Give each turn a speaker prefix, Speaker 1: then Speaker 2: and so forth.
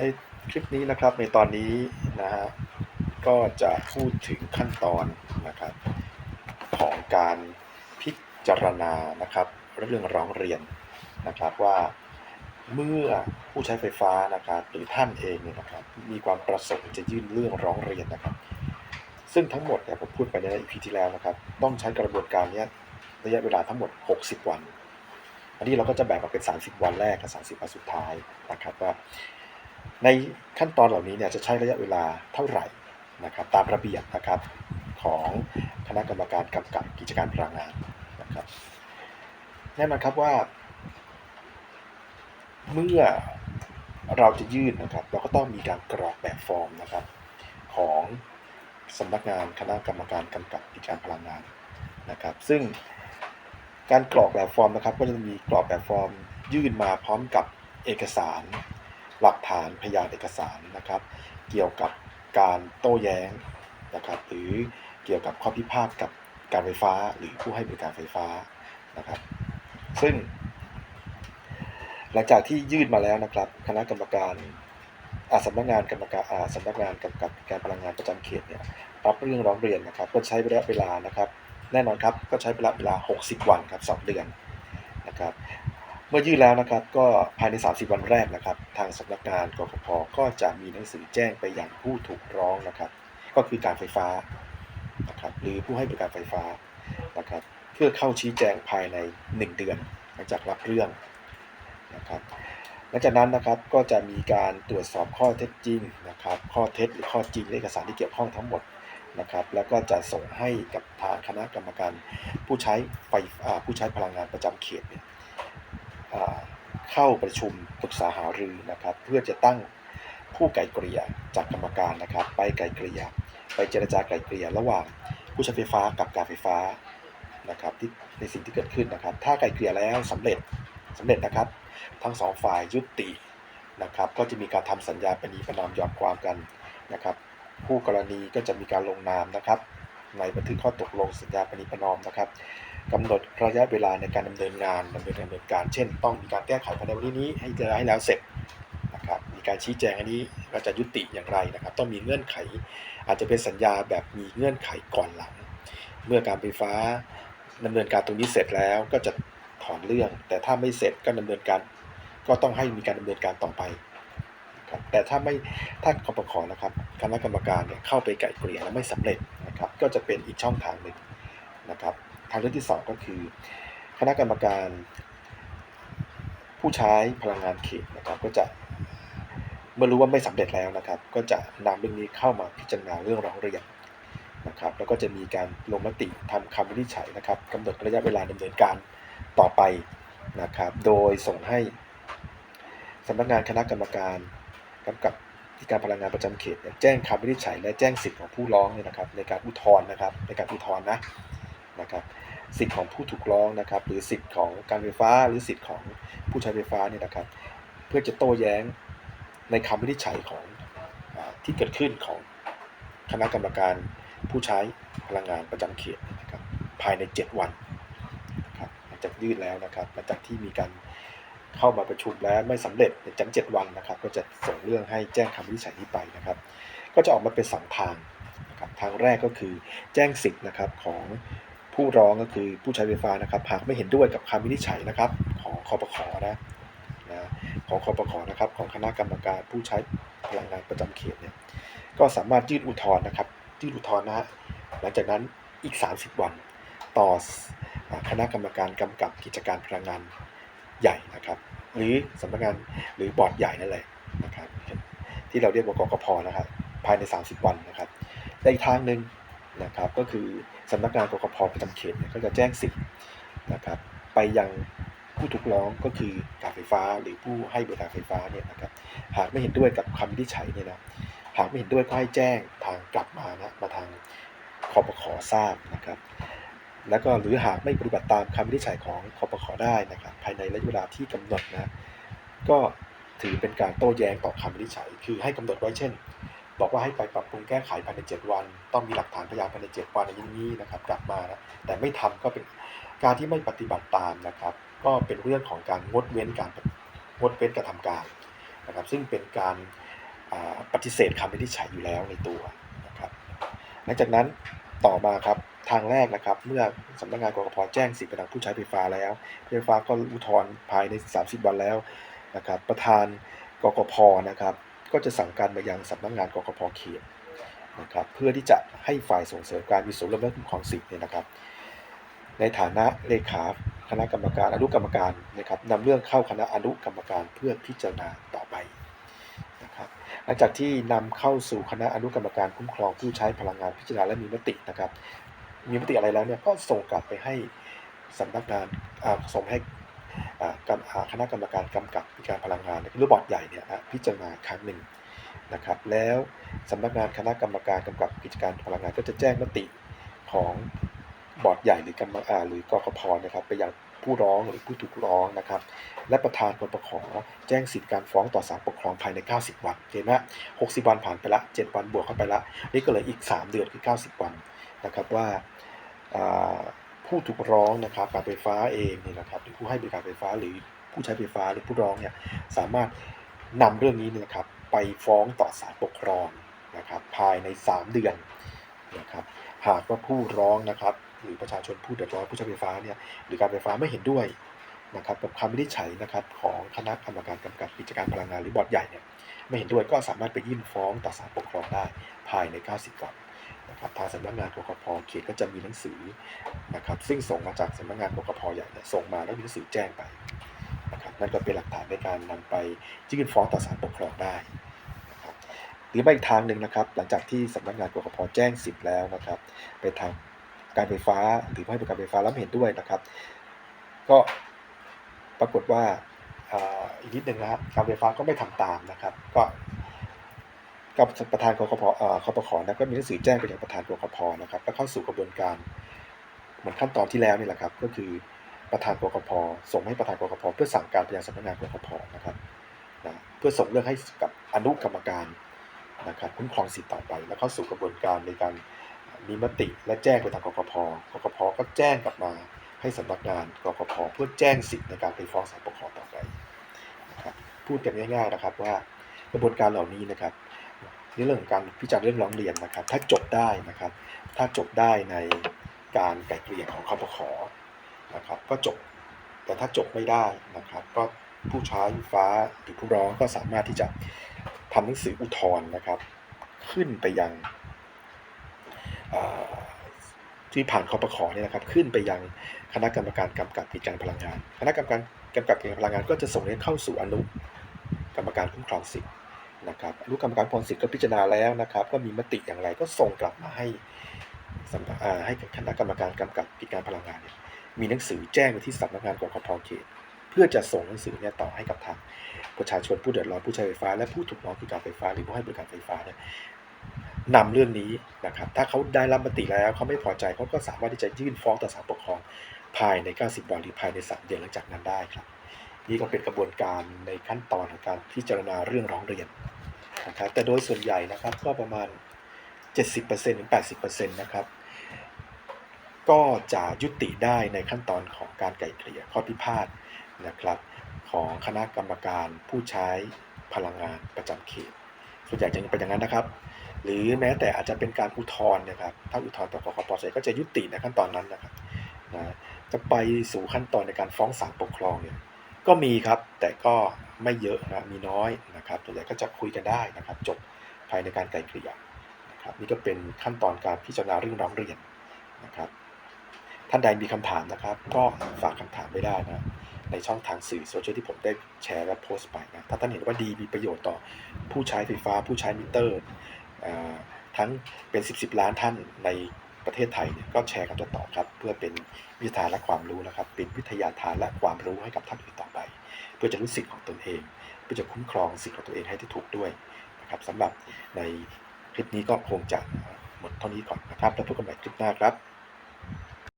Speaker 1: ในคลิปนี้นะครับในตอนนี้นะฮะก็จะพูดถึงขั้นตอนนะครับของการพิจารณานะครับ เรื่องร้องเรียนนะครับว่าเมื่อผู้ใช้ไฟฟ้านะครับหรือท่านเองเนี่ยนะครับมีความประสงค์จะยื่นเรื่องร้องเรียนนะครับ ซึ่งทั้งหมดเนี่ยผมพูดไปในอีพีที่แล้วนะครับ ต้องใช้กระบวนการเนี้ยระยะเวลาทั้งหมด 60 วัน อันนี้เราก็จะแบ่งออกเป็น 30 วันแรกกับ 30 วันสุดท้ายนะครับว่า ในขั้นตอนเหล่านี้เนี่ยจะใช้ระยะเวลาเท่าไหร่นะครับตามระเบียบนะครับของคณะกรรมการกำกับกิจการพลังงานนะครับแน่นอนครับว่า เมื่อเราจะยื่นนะครับ เราก็ต้องมีการกรอกแบบฟอร์มนะครับ ของสำนักงานคณะกรรมการกำกับกิจการพลังงานนะครับ ซึ่งการกรอกแบบฟอร์มนะครับ ก็จะมีกรอกแบบฟอร์มยื่นมาพร้อมกับเอกสาร หลักฐานพยานเอกสารนะครับ เกี่ยวกับการโต้แย้งนะครับหรือเกี่ยวกับข้อพิพาทกับการไฟฟ้าหรือผู้ให้บริการไฟฟ้านะครับ ซึ่ง หลังจากที่ยื่นมาแล้วนะครับ คณะกรรมการอาสำนักงานกรรมการอาสำนักงานกำกับการพลังงานประจำเขตเนี่ยรับเรื่องร้องเรียนนะครับ ก็ใช้ระยะเวลานะครับ แน่นอนครับก็ใช้ระยะเวลา 60 วันครับ2เดือนนะครับ เมื่อยื่นแล้วนะครับก็ภายใน 30 วันแรกนะครับ ทางสำนักงานกกพก็จะมีหนังสือแจ้งไปยังผู้ถูกร้องนะครับ ก็คือการไฟฟ้านะครับหรือผู้ให้บริการไฟฟ้านะครับ เพื่อเข้าชี้แจงภายใน 1 เดือน หลังจากรับเรื่องนะครับหลังจากนั้นนะครับก็จะมีการตรวจสอบข้อเท็จจริงนะครับ ข้อเท็จหรือข้อจริงในเอกสารที่เกี่ยวข้องทั้งหมดนะครับ แล้วก็จะส่งให้กับทางคณะกรรมการผู้ใช้ไฟผู้ใช้พลังงานประจำเขตเนี่ย เข้าประชุมปรึกษาหารือนะครับ เพื่อจะตั้งผู้ไกลเกลี่ยจากกรรมการนะครับ ไปไกลเกลี่ยไปเจรจาไกลเกลี่ยระหว่างผู้ใช้ไฟฟ้ากับการไฟฟ้านะครับที่ในสิ่งที่เกิดขึ้นนะครับ ถ้าไกลเกลี่ยแล้วสำเร็จสำเร็จนะครับ ทั้งสองฝ่ายยุตินะครับ ก็จะมีการทำสัญญาปณีประนอมยอมความกันนะครับ ผู้กรณีก็จะมีการลงนามนะครับ ในบันทึกข้อตกลงสัญญาปณีปนอมนะครับกำหนดระยะเวลาในการดำเนินงานดำเนินดำเนินการ เช่น ต้องมีการแก้ไขภายในวันนี้ให้จะให้แล้วเสร็จนะครับมีการชี้แจงอันนี้ว่าจะยุติอย่างไรนะครับ ต้องมีเงื่อนไข อาจจะเป็นสัญญาแบบมีเงื่อนไขก่อนหลัง เมื่อการไฟฟ้าดำเนินการตรงนี้เสร็จแล้วก็จะถอนเรื่อง แต่ถ้าไม่เสร็จก็ดำเนินการ ก็ต้องให้มีการดำเนินการต่อไปครับแต่ถ้าไม่ถ้าคปคนะครับคณะกรรมการเนี่ยเข้าไปไกล่เกลี่ยแล้วไม่สำเร็จ นะครับก็จะเป็นอีกช่องทางหนึ่งนะครับทางเลือกที่ 2 ก็คือ คณะกรรมการ ผู้ใช้พลังงานเขตนะครับ ก็จะเมื่อรู้ว่าไม่สำเร็จแล้วนะครับ ก็จะนำเรื่องนี้เข้ามาพิจารณาเรื่องร้องเรียนนะครับ แล้วก็จะมีการลงมติทำคำวินิจฉัยนะครับกำหนดระยะเวลาดำเนินการต่อไปนะครับ โดยส่งให้สำนักงานคณะกรรมการกำกับ กิจการพลังงานประจำเขตเนี่ยแจ้งคำวินิจฉัย และแจ้งสิทธิ์ของผู้ร้องเนี่ยนะครับ ในการอุทธรณ์นะครับ ในการอุทธรณ์นะนะครับ สิทธิ์ของผู้ถูกร้องนะครับ หรือสิทธิ์ของการไฟฟ้า หรือสิทธิ์ของผู้ใช้ไฟฟ้าเนี่ยนะครับ เพื่อจะโต้แย้งในคำวินิจฉัยของอที่เกิดขึ้นของคณะกรรมการผู้ใช้พลังงานประจำเขตนะครับ ภายใน 7 วันนะครับหลังจากยื่นแล้วนะครับหลังจากที่มีการ เข้ามาประชุมแล้วไม่สำเร็จในจัง7วันนะครับ ก็จะส่งเรื่องให้แจ้งคำวินิจฉัยนี้ไปนะครับ ก็จะออกมาเป็นสองทางนะครับทางแรกก็คือแจ้งสิทธิ์นะครับของผู้ร้องก็คือผู้ใช้ไฟฟ้านะครับ หากไม่เห็นด้วยกับคำวินิจฉัยนะครับของคอปขนะนะของคอปขนะครับของคณะกรรมการผู้ใช้พลังงานประจำเขตเนี่ยก็สามารถยื่นอุทธรณ์นะครับยื่นอุทธรณ์นะฮะหลังจากนั้นอีก 30 วัน ต่อคณะกรรมการกำกับกิจการพลังงาน ใหญ่นะครับ หรือสำนักงานหรือบอร์ดใหญ่นั่นแหละนะครับ ที่เราเรียกว่ากกพนะครับภายใน 30 วันนะครับและอีกทางหนึ่งนะครับก็คือสำนักงานกกพประจำเขตเนี่ยก็จะแจ้งสิทธิ์นะครับไปยังผู้ถูกร้องก็คือการไฟฟ้าหรือผู้ให้บริการไฟฟ้าเนี่ยนะครับหากไม่เห็นด้วยกับคำวินิจฉัยเนี่ยนะหากไม่เห็นด้วยก็ให้แจ้งทางกลับมานะมาทางคอปขอทราบนะครับ แล้วก็หรือหากไม่ปฏิบัติตามคำวินิจฉัยของคอปขอได้นะครับภายในระยะเวลาที่กำหนดนะก็ถือเป็นการโต้แย้งต่อคำวินิจฉัย คือให้กำหนดไว้เช่น บอกว่าให้ไปปรับปรุงแก้ไขภายใน 7 วัน ต้องมีหลักฐานพยานภายใน 7 วันอย่างนี้นะครับกลับมานะแต่ไม่ทำก็เป็นการที่ไม่ปฏิบัติตามนะครับ ก็เป็นเรื่องของการงดเว้นการงดเว้นการทำการนะครับ ซึ่งเป็นการปฏิเสธคำวินิจฉัยอยู่แล้วในตัวนะครับ หลังจากนั้นต่อมาครับ ทางแรกนะครับ เมื่อสำนักงานกรกพแจ้งสิทธิ์ไปทางผู้ใช้ไฟฟ้าแล้วไฟฟ้าก็อุทธรณ์ภายใน 30 วันแล้วนะครับประธานกกพนะครับ ก็จะสั่งการมายังสำนักงานกกพเขตนะครับเพื่อที่จะให้ฝ่ายส่งเสริมการมีส่วนร่วมและคุ้มครองสิทธิ์เนี่ยนะครับ ในฐานะเลขาคณะกรรมการอนุกรรมการนะครับนำเรื่องเข้าคณะอนุกรรมการเพื่อพิจารณาต่อไปนะครับหลังจากที่นำเข้าสู่คณะอนุกรรมการคุ้มครองผู้ใช้พลังงานพิจารณาและมีมตินะครับ มีมติอะไรแล้วเนี่ยก็ส่งกลับไปให้สำนักงานส่งให้คณะกรรมการกำกับกิจการพลังงานหรือบอร์ดใหญ่เนี่ยพิจารณาครั้งหนึ่งนะครับแล้วสำนักงานคณะกรรมการกำกับกิจการพลังงานก็จะแจ้งมติของบอร์ดใหญ่หรือกรรมอ่าหรือกกพนะครับไปยังผู้ร้องหรือผู้ถูกร้องนะครับ และประธานกปขแจ้งสิทธิการฟ้องต่อศาลปกครองภายใน 90 วันเห็นไหม60วันผ่านไปละ 7 วันบวกเข้าไปละ นี่ก็เลืออีก 3 เดือนคือ 90 วัน นะครับว่าผู้ถูกร้องนะครับการไฟฟ้าเองเนี่ยนะครับหรือผู้ให้บริการไฟฟ้าหรือผู้ใช้ไฟฟ้าหรือผู้ร้องเนี่ยสามารถนำเรื่องนี้เนี่ยนะครับไปฟ้องต่อศาลปกครองนะครับภายใน 3 เดือนนะครับหากว่าผู้ร้องนะครับหรือประชาชนผู้เดือดร้อนผู้ใช้ไฟฟ้าเนี่ยหรือการไฟฟ้าไม่เห็นด้วยนะครับกับคำวินิจฉัยนะครับของคณะกรรมการกำกับกิจการพลังงานหรือบอร์ดใหญ่เนี่ยไม่เห็นด้วยก็สามารถไปยื่นฟ้องต่อศาลปกครองได้ภายใน 90 วัน นะครับทางสำนักงานกกพเขตก็จะมีหนังสือนะครับซึ่งส่งมาจากสำนักงานกกพใหญ่เนี่ยส่งมาแล้วมีหนังสือแจ้งไปนะครับนั่นก็เป็นหลักฐานในการนำไปยื่นฟ้องต่อศาลปกครองได้นะครับหรือไม่อีกทางหนึ่งนะครับ หลังจากที่สำนักงานกกพแจ้งสิทธิ์แล้วนะครับไปทางการไฟฟ้าหรือผู้ให้บริการไฟฟ้าแล้วไม่เห็นด้วยนะครับ ก็ปรากฏว่าอีกนิดหนึ่งนะการไฟฟ้าก็ไม่ทำตามนะครับ ก็ กับประธานกกพเอ่อคปขนะก็มีหนังสือแจ้งไปยังประธานกกพนะครับแล้วเข้าสู่กระบวนการเหมือนขั้นตอนที่แล้วนี่แหละครับ ก็คือประธานกกพส่งให้ประธานกกพเพื่อสั่งการไปยังสำนักงานกกพนะครับนะเพื่อส่งเรื่องให้กับอนุกรรมการนะครับคุ้มครองสิทธิ์ต่อไป แล้วเข้าสู่กระบวนการในการมีมติและแจ้งไปทางกกพกกพก็แจ้งกลับมาให้สำนักงานกกพเพื่อแจ้งสิทธิ์ในการไปฟ้องศาลปกครองต่อไปนะครับพูดกันง่ายๆนะครับว่า กระบวนการเหล่านี้นะครับในเรื่องของการพิจารณาเรื่องร้องเรียนนะครับ ถ้าจบได้นะครับ ถ้าจบได้ในการไกล่เกลี่ยของคปขนะครับ ก็จบ แต่ถ้าจบไม่ได้นะครับ ก็ผู้ใช้ฟ้าหรือผู้ร้องก็สามารถที่จะทำหนังสืออุทธรณ์นะครับ ขึ้นไปยังที่ผ่านคปขเนี่ยนะครับ ขึ้นไปยังคณะกรรมการกำกับกิจการพลังงาน คณะกรรมการกำกับกิจการพลังงานก็จะส่งเรื่องเข้าสู่อนุกรรมการคุ้มครองสิทธิ นะครับอนุกรรมการพรสิทธิ์ก็พิจารณาแล้วนะครับ ก็มีมติอย่างไรก็ส่งกลับมาให้สำนักให้คณะกรรมการกำกับกิจการพลังงานเนี่ยมีหนังสือแจ้งไปที่สำนักงานกกพเขตเพื่อจะส่งหนังสือเนี่ยต่อให้กับทางประชาชนผู้เดือดร้อนผู้ใช้ไฟฟ้า และผู้ถูกร้องคือการไฟฟ้าหรือผู้ให้บริการไฟฟ้าเนี่ยนำเรื่องนี้นะครับถ้าเขาได้รับมติแล้วเขาไม่พอใจเขาก็สามารถที่จะยื่นฟ้องต่อศาลปกครองภายใน 90 วันหรือภายใน 3 เดือนหลังจากนั้นได้ครับ นี่ก็เป็นกระบวนการในขั้นตอนของการพิจารณาเรื่องร้องเรียน นะครับแต่โดยส่วนใหญ่นะครับก็ประมาณ 70%ถึง 80%นะครับก็จะยุติได้ในขั้นตอนของการไกล่เกลี่ยข้อพิพาทนะครับของคณะกรรมการผู้ใช้พลังงานประจำเขตส่วนใหญ่จะเป็นอย่างนั้นนะครับ หรือแม้แต่อาจจะเป็นการอุทธรณ์นะครับ ถ้าอุทธรณ์ต่อกกพเสร็จก็จะยุติในขั้นตอนนั้นนะครับนะจะไปสู่ขั้นตอนในการฟ้องศาลปกครองเนี่ย ก็มีครับแต่ก็ไม่เยอะนะมีน้อยนะครับส่วนใหญ่ก็จะคุยกันได้นะครับ จบภายในการไกลเกลี่ยนะครับนี่ก็เป็นขั้นตอนการพิจารณาเรื่องร้องเรียนนะครับ ท่านใดมีคำถามนะครับ ก็ฝากคำถามไว้ได้นะในช่องทางสื่อโซเชียลที่ผมได้แชร์และโพสต์ไปนะถ้าท่านเห็นว่าดีมีประโยชน์ต่อผู้ใช้ไฟฟ้า ผู้ใช้มิเตอร์อทั้งเป็น 10บสล้านท่านในประเทศไทยเนี่ยก็แชร์กันต่อๆครับ เพื่อเป็นวิทยาและความรู้นะครับ เป็นวิทยาทานและความรู้ให้กับท่านอื่นต่อ เพื่อจะรู้สิทธิ์ของตนเอง เพื่อจะคุ้มครองสิทธิ์ของตัวเองให้ที่ถูกด้วยนะครับสำหรับในคลิปนี้ก็คงจะหมดเท่านี้ก่อนนะครับ แล้วพบกันใหม่คลิปหน้าครับ